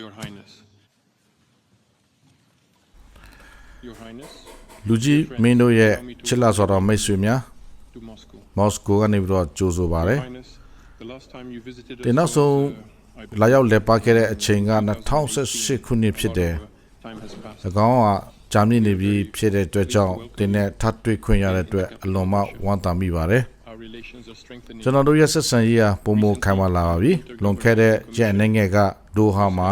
Your Highness. Your Highness, လူကြီးမင်းတို့ရဲ့ချစ်လာစွာတော်မိတ်ဆွေများ to Moscow. မော်စကိုကနေပြီးတော့ကြိုဆိုပါရ Your ယ် Highness, the last time you visited us ဒီနောက်ဆုံး was, uh, I လာရောက်လက်ပါခဲ့တဲ့အချိန်က2018ခုနှစ်ဖြစ်တယ် time has passed. ၎င်းကဂျာမနီနေပြီးဖြစ်တဲ့အတွက်ကြောင့်တင်းနဲ့ထပ်တွေ့ခွင့်ရတဲ့အတွက်အလွန်မှဝမ်းသာမိပါတယ် Our relations are strengthening. ကျွန်တော်တို့ရဲ့ဆက်ဆံရေးဟာပုံမခံပါလာပါပြီလွန်ခဲ့တဲ့ရက်အနေငယ်က ဒိုဟာမှာ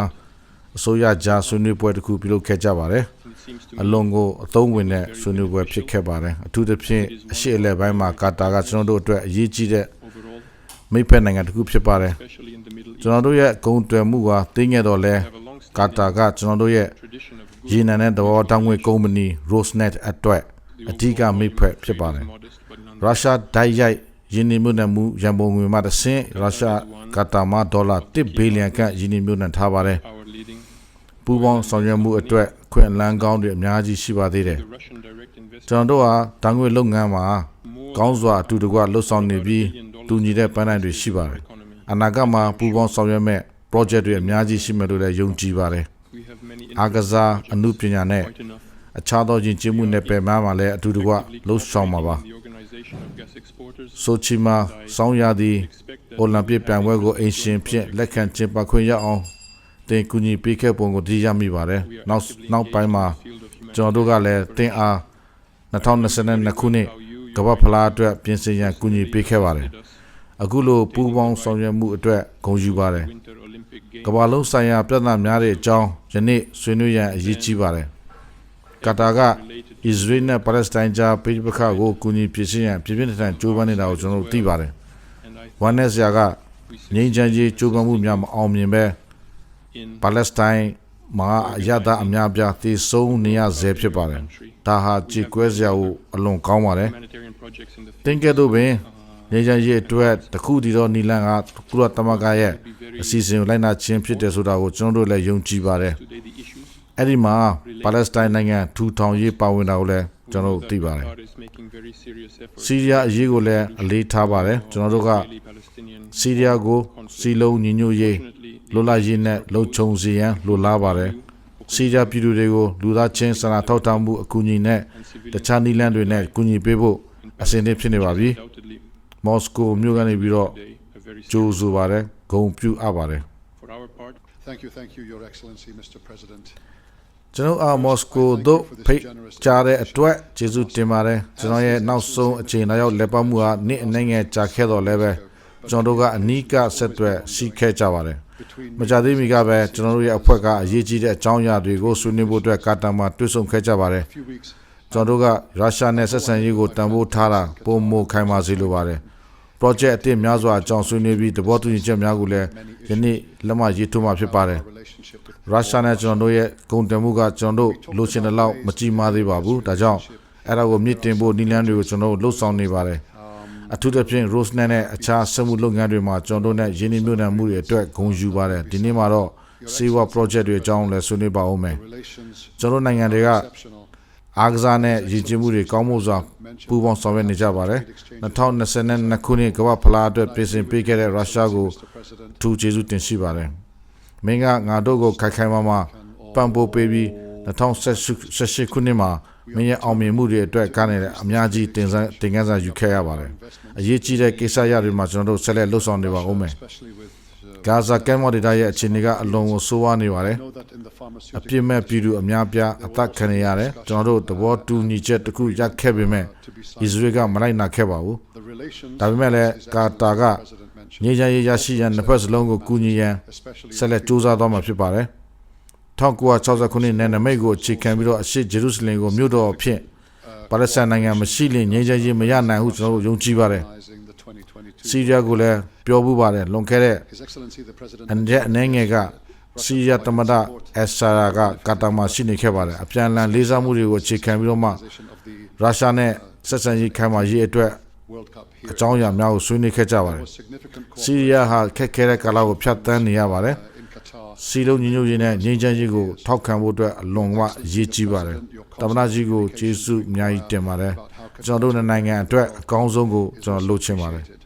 အစိုးရကြားဆွေးနွေးပွဲတစ်ခုပြုလုပ်ခဲ့ကြပါတယ် It seems to အ me လွန်ကိုအသုံးဝင်တဲ့ဆွေးနွေးပွဲဖြစ်ခဲ့ပါတယ်အထူးသဖြင့်အရှိအလဲပိုင်းမှာကာတာကကျွန်တော်တို့အတွက်အရေးကြီးတဲ့ overall, မိတ်ဖက်နိုင်ငံတစ်ခုဖြစ်ပါတယ် especially in the Middle East, ကျွန်တော်တို့ရဲ့ဂုံတွယ်မှုကတင်းငယ်တော့လဲ have a ကာ long-standing တာကကျွန်တော်တို့ရဲ့ tradition of good ရေနံနဲ့သဘောတောင်းငွေကုမ္ပဏီ Rosneft အတွက်အဓိကမိတ်ဖက်ဖြစ်ပါတယ် modest but none ရုရှားဓာတ်ရိုက် ယင်းနှမြုပ်နှံမှုရန်ပုံငွေမှတစ်ဆင့်ရုရှားကာတာမှာဒေါ်လာ1ဘီလီယံခန့်ယင်းနှမြုပ်နှံထားပါတယ် our leading ပူးပေါင်းဆောင်ရွက်မှုအတွက်အခွင့်အလမ်းကောင်းတွေအများကြီးရှိပါသေးတယ် the Russian direct investment ကျွန်တော်တို့ဟာဓာတ်ငွေလုပ်ငန်းမှာ more ကောင်းစွာအတူတကွလှုပ်ဆောင်နေပြီးတူညီတဲ့ပန်းတိုင်းတွေရှိပါတယ် economy. အနာဂတ်မှာပူးပေါင်းဆောင်ရွက်မဲ့ project တွေအများကြီးရှိမယ်လို့လည်းယုံကြည်ပါတယ် We have many အာကစားအမှုပညာနဲ့ quite enough အခြားသောယဉ်ကျေးမှုနယ်ပယ်များမှာလည်းအတူတကွလှုပ်ဆောင်မှာပါ in the organization of gas exporters. ဆိုချီမှာစောင်းရသည် Expect that အိုလံပစ်ပြိုင်ပွဲကိုအင်ရှင်ဖြင့်လက်ခံကျင်းပခွင့်ရအောင်တင်ကူညီပေးခဲ့ပုံကိုသိရမိပါတယ် we are နောက် actively နောက်ပိုင်း engaged မှာ in the field of humanitarian ကျွန်တော်တို့ကလည်းတင်အား2022ခုနှစ် how you, ကမ္ဘာဖလားအတွက်ပြင်ဆင်ရန်ကူညီပေးခဲ့ပါတယ် us အခုလိုပူးပေါင်းဆောင်ရွက်မှုအတွက်ဂုဏ်ယူပါတယ် Winter Olympic Games ကမ္ဘာလုံးဆိုင်ရာပြဿနာများတဲ့အကြောင်းယနေ့ဆွေးနွေးရန်အရေးကြီးပါတယ်ကာတာက related အစ္စရေးနဲ့ပါလက်စတိုင်းကြားပြည်ပခါကိုကူညီပြင်ဆင်ရန်ပြင်းပြင်းထန်ထန်ကြိုးပမ်းနေတာကိုကျွန်တော်တို့သိပါတယ် and I ဝမ်းနည်းစရာက we ငြိမ်းချမ်းရေးကြိုးပမ်းမှုများမအောင်မြင်ပဲ in ပါလက်စတိုင်းမှာအရသာအများပြားတည်ဆုံးနေရဆဲဖြစ်ပါတယ် country ဒါဟာကြည်ကွဲစရာကိုအလွန်ကောင်းပါတယ် humanitarian projects in the တင်ကဲ့သို့ပင်ငြိမ်းချမ်းရေးအတွက်တခုတည်းသောနီလန်ကကုလသမဂ္ဂရဲ့ be very အစီအစဉ်ကိုလိုက်နာခြင်းဖြစ်တယ်ဆိုတာကိုကျွန်တော်တို့လည်းယုံကြည်ပါတယ် today the issues အဲ့ဒီမှာပါလက်စတိုင်းနိုင်ငံထူထောင်ရေးပါဝင်တာကိုလည်းကျွန်တော်တို့သိပါတယ် Qatar is making very serious efforts စီးရီးယားအရေးကိုလည်းအလေးထားပါတယ်ကျွန်တော်တို့က Israeli Palestinian စီးရီးယားကိုစီလုံးညီညွတ်ရေး fortunately လိုလားရေးနဲ့လုံခြုံစေရန်လိုလားပါတယ်စီးရီးယားပြည်သူတွေကိုလူသားချင်းစာနာထောက်ထားမှုအကူအညီနဲ့ and တ civilian ခြားနည်းလမ်းတွေနဲ့ကူညီပေးဖို့အစဉ်အသင့်ဖြစ်နေပါပြီ undoubtedly မော်စကိုမြို့ကနေပြီးတော့ today a very ကြိုး serious ဆိုပါတယ်ဂုံပြုအပ်ပါတယ် for our part Thank you, thank you, Your Excellency, Mr. President. ကျွန်တော်အားမော်စကိုသို့ဖိတ်ကြားတဲ့အတွက်ကျေးဇူးတင်ပါတယ်ကျွန်တော်ရဲ့နောက်ဆုံးအချိန်နောက်လက်ပတ်မှုဟာနေ့အနှဲငယ်ကြာခဲ့တော့လည်းပဲကျွန်တော်တို့ကအနီးကဆက်သွယ်ရှိခဲ့ကြပါတယ် Between မကြသေးမီကပဲကျွန်တော်တို့ရဲ့အဖွဲ့ကအရေးကြီးတဲ့အကြောင်းအရာတွေကိုဆွေးနွေးဖို့အတွက်ကာတာမှာတွေ့ဆုံခဲ့ကြပါတယ် a few weeks, ကျွန်တော်တို့ကရုရှားနဲ့ဆက်ဆံရေးကိုတန်ဖိုးထားတာပုံမခိုင်မာစေလိုပါတယ် project အသစ်များစွာအကြောင်းဆွေးနွေးပြီးသဘောတူညီချက်များကိုလည်းယနေ့လက်မှတ်ရေးထိုးမှာဖြစ်ပါတယ် our relationship with ရုရှားနဲ့ကျွန်တော်တို့ရဲ့ဂုဏ်တင်မှုကကျွန်တော်တို့လိုချင်တဲ့လောက်မကြီးမားသေးပါဘူးဒါကြောင့်အဲ့ဒါကိုမြင့်တင်ဖို့နည်းလမ်းတွေကိုကျွန်တော်တို့လှုပ်ဆောင်နေပါတယ်အထူးသဖြင့် Rosenet နဲ့အခြားစက်မှုလုပ်ငန်းတွေမှာကျွန်တော်တို့နဲ့ရင်းနှီးမြှုပ်နှံမှုတွေအတွက်ဂုဏ်ယူပါတယ်ဒီနေ့မှာတော့ Sewa project တွေအကြောင်းလည်းဆွေးနွေးပါဦးမယ် relations ကျွန်တော်တို့နိုင်ငံတွေက exceptional. အားကစားနဲ့ရည်ကြည်မှုတွေကောင်းမှုစွာပူးပေါင်းဆောင်ရွက်နေကြပါတယ်2022ခုနှစ်ကမ္ဘာဖလားအတွက်ပြင်ဆင်ပေးခဲ့တဲ့ရုရှားကို Mr. President, ထူးကျေးဇူးတင်ရှိပါတယ်မင်းကငါတို့ကိုခိုင်ခိုင်မာမာပံ့ပိုးပေးပြီး2018ခုနှစ်မှာမင်းရဲ့အောင်မြင်မှုတွေအတွက်ကားနေတဲ့အများကြီးတင်ဆက်တင်ကန်းစာယူခဲ့ရပါတယ်အရေးကြီးတဲ့ကိစ္စရပ်တွေမှာကျွန်တော်တို့ဆက်လက်လှုပ်ဆောင်နေပါဦးမယ် especially with, uh, ဂါဇာကမ်းမော်ဒေတာရဲ့အခြေအနေကအလွန်ကိုဆိုးဝါးနေပါတယ် know that in the အ pharmaceutical ပြစ်မဲ့ပြည်သူအများပြားအသက်ခံနေရတယ်ကျွန်တော်တို့သဘောတူညီချက်တစ်ခုရခဲ့ပေမဲ့ to be အစ္စ signed, ရေးကမလိုက်နာခဲ့ပါဘူး the relations ဒါပေမဲ့လည်း His ကာတာက Excellency the President mentioned, ငြိမ်းချမ်းရေးရရှိရန်နှစ်ဖက်စလုံးကိုကူညီရန် especially ဆက်လက်စူးစမ်းသွားမှာဖြစ်ပါတယ်1960ခုနှစ်နယ်နိမိတ်ကိုအခြေခံပြီးတော့အရှိဂျေရုဆလင်ကိုမြို့တော်အဖြစ်ပါလက်စတိုင်းနိုင်ငံမရှိလင်ငြိမ်းချမ်းရေးမရနိုင်ဘူးကျွန်တော်တို့ယုံကြည်ပါတယ် recognizing the 2022. စီးရီးယားကိုလည်းပြောဘူးပါတယ်လွန်ခဲ့တဲ့ His Excellency the President အန်ဂျက်အနေငယ်ကစီးရီးယားတမဒအက်ဆာရာကကာတာမှာရှိနေခဲ့ပါတယ်အပြန်အလှန်လေးစားမှုတွေကိုအခြေခံပြီးတော့မှ position of the ရုရှားနဲ့ဆက်ဆံရေးခိုင်မာရေးအတွက် World Cup အ here ကြောင်းအရာများကိုဆွေးနွေးခဲ့ကြပါတယ် was significant စီးရီးယားဟာခက်ခဲတဲ့ကာလကိုဖြတ်သန်းနေရပါတယ် uh, in Qatar. စီလုံးညီညွတ်ရေးနဲ့ငြိမ်းချမ်းရေးကိုထောက်ခံဖို့အတွက်အလွန်မှအရေးကြီးပါတယ်တမနာကြီးကိုကျေးဇူးအများကြီးတင်ပါတယ် ကျွန်တော်တို့နိုင်ငံအတွက်အကောင်းဆုံးကိုကျွန်တော်လုပ်ချင်ပါတယ် Appreciated.